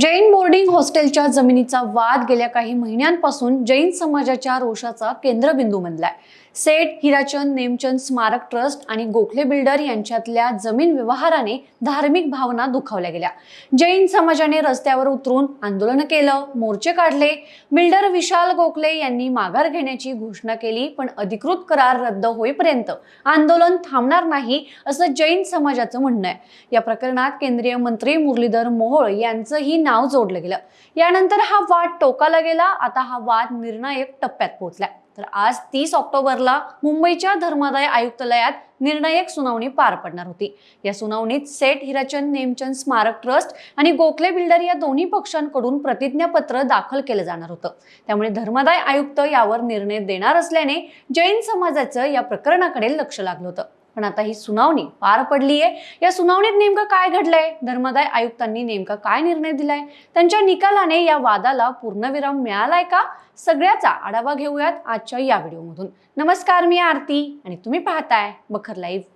Jain boarding हॉस्टेलच्या जमिनीचा वाद गेल्या काही महिन्यांपासून जैन समाजाच्या रोषाचा केंद्रबिंदू बनलाय. सेठ हिराचंद नेमचंद स्मारक ट्रस्ट आणि गोखले बिल्डर यांच्यातल्या जमीन व्यवहाराने धार्मिक भावना दुखावल्या गेल्या. जैन समाजाने रस्त्यावर उतरून आंदोलन केलं मोर्चे काढले. बिल्डर विशाल गोखले यांनी माघार घेण्याची घोषणा केली पण अधिकृत करार रद्द होईपर्यंत आंदोलन थांबणार नाही असं जैन समाजाचं म्हणणं आहे. या प्रकरणात केंद्रीय मंत्री मुरलीधर मोहोळ यांचंही नाव जोडलं गेलं. यानंतर हा वाद टोकाला गेला आता हा वाद निर्णायक टप्प्यात पोहोचलाय. तर आज तीस ऑक्टोबरला मुंबईच्या धर्मादाय आयुक्तालयात निर्णायक सुनावणी पार पडणार होती. या सुनावणीत सेठ हिराचंद नेमचंद स्मारक ट्रस्ट आणि गोखले बिल्डर या दोन्ही पक्षांकडून प्रतिज्ञापत्र दाखल केलं जाणार होतं. त्यामुळे धर्मादाय आयुक्त यावर निर्णय देणार असल्याने जैन समाजाचं या प्रकरणाकडे लक्ष लागलं होतं. पण आता ही सुनावणी पार पडली आहे या सुनावणीत नेमकं काय घडलंय? धर्मदाय आयुक्तांनी नेमका काय निर्णय दिलाय? त्यांच्या निकालाने या वादाला पूर्णविराम मिळालाय का? सगळ्याचा आढावा घेऊयात आजच्या या व्हिडिओमधून. नमस्कार मी आरती आणि तुम्ही पाहताय बखर लाईव्ह.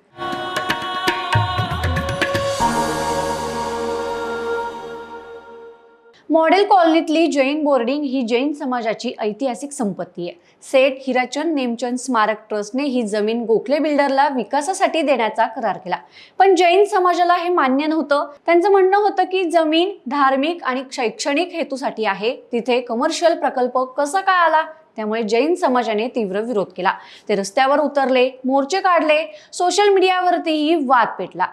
मॉडेल कॉलनीतली जैन बोर्डिंग ही जैन समाजाची ऐतिहासिक संपत्ती आहे. सेठ हिराचंद नेमचंद स्मारक ट्रस्टने ही जमीन गोखले बिल्डरला विकासासाठी देण्याचा करार केला. पण जैन समाजाला हे मान्य नव्हतं. त्यांचं म्हणणं होतं की जमीन धार्मिक आणि शैक्षणिक हेतूसाठी आहे. तिथे कमर्शियल प्रकल्प कसा काय आला? त्यामुळे जैन समाजाने तीव्र विरोध केला. ते रस्त्यावर उतरले मोर्चे काढले सोशल मीडियावरतीही वाद पेटला.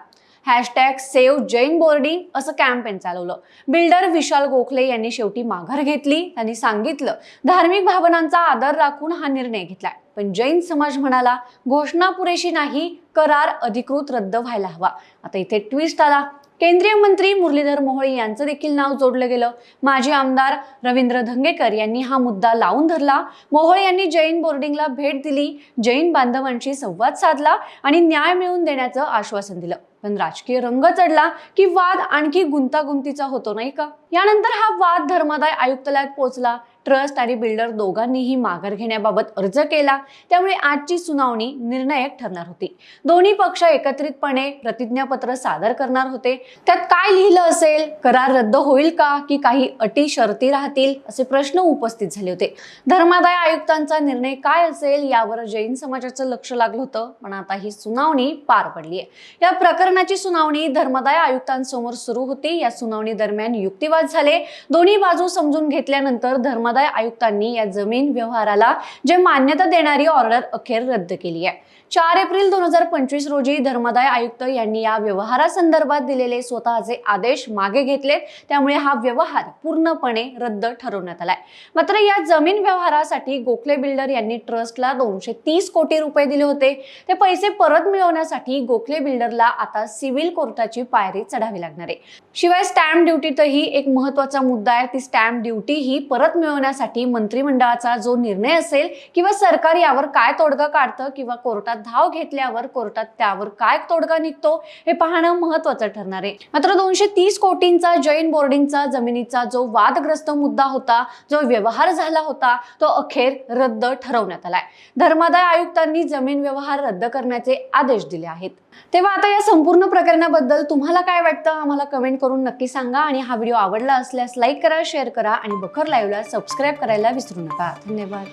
हॅशटॅग सेव्ह जैन बोर्डिंग असं कॅम्पेन चालवलं. बिल्डर विशाल गोखले यांनी शेवटी माघार घेतली. त्यांनी सांगितलं धार्मिक भावनांचा आदर राखून हा निर्णय घेतलाय. पण जैन समाज म्हणाला घोषणा पुरेशी नाही करार अधिकृत रद्द व्हायला हवा. आता इथे ट्विस्ट आला. केंद्रीय मंत्री मुरलीधर मोहोळ यांचं देखील नाव जोडलं गेलं. माजी आमदार रवींद्र धंगेकर यांनी हा मुद्दा लावून धरला. मोहोळ यांनी जैन बोर्डिंगला भेट दिली. जैन बांधवांशी संवाद साधला आणि न्याय मिळवून देण्याचं आश्वासन दिलं. पण राजकीय रंग चढला की वाद आणखी गुंतागुंतीचा होतो नाही का? यानंतर हा वाद धर्मादाय आयुक्तालयात पोहोचला. ट्रस्ट आणि बिल्डर दोघांनीही माघार घेण्याबाबत अर्ज केला. त्यामुळे आजची सुनावणी निर्णायक ठरणार होती. दोन्ही पक्ष एकत्रितपणे प्रतिज्ञापत्र सादर करणार होते. त्यात काय लिहिलं असेल? करार रद्द होईल का? की काही अटी शर्ती राहतील? असे प्रश्न उपस्थित झाले होते. धर्मादाय आयुक्तांचा निर्णय काय असेल? यावर जैन समाजाचं लक्ष लागलं होतं. पण आता ही सुनावणी पार पडली आहे या प्रकरणाची सुनावणी धर्मादाय आयुक्तांसमोर सुरू होती. या सुनावणी दरम्यान युक्तिवाद झाले. दोन्ही बाजू समजून घेतल्यानंतर धर्मादाय आयुक्तांनी या जमीन व्यवहाराला जे मान्यता देणारी ऑर्डर अखेर रद्द केली आहे. चार एप्रिल दोन हजार पंचवीस रोजी धर्मादाय आयुक्त यांनी या व्यवहारासंदर्भात दिलेले स्वतःचे आदेश मागे घेतलेत. त्यामुळे हा व्यवहार पूर्णपणे रद्द ठरवण्यात आलाय. मात्र या जमीन व्यवहारासाठी गोखले बिल्डर यांनी ट्रस्टला दोनशे तीस कोटी रुपये दिले होते. ते पैसे परत मिळवण्यासाठी गोखले बिल्डरला आता सिव्हिल कोर्टाची पायरी चढावी लागणार आहे. शिवाय स्टॅम्प ड्युटीतही एक महत्त्वाचा मुद्दा आहे. ती स्टॅम्प ड्युटी ही परत मिळवण्या मिळवण्यासाठी मंत्रिमंडळाचा जो निर्णय असेल किंवा सरकार यावर काय तोडगा काढतं किंवा कोर्टात धाव घेतल्यावर कोर्टात त्यावर काय तोडगा निघतो हे पाहणं महत्वाचं ठरणार आहे. मात्र दोनशे तीस कोटींचा जैन बोर्डिंगचा जमिनीचा जो वादग्रस्त मुद्दा होता जो व्यवहार झाला होता तो अखेर रद्द ठरवण्यात आलाय. धर्मादाय आयुक्तांनी जमीन व्यवहार रद्द करण्याचे आदेश दिले आहेत. तेव्हा आता या संपूर्ण प्रकरणाबद्दल तुम्हाला काय वाटतं? आम्हाला कमेंट करून नक्की सांगा आणि हा व्हिडिओ आवडला असल्यास लाईक करा शेअर करा आणि बखर लाईव्हला सबस्क्राईब करायला विसरू नका. धन्यवाद.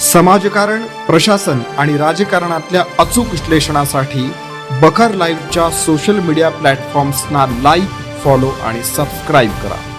समाजकारण प्रशासन आणि राजकारणातल्या अचूक विश्लेषणासाठी बखर लाईव्हच्या सोशल मीडिया प्लॅटफॉर्म्सना लाईक फॉलो आणि सबस्क्राईब करा.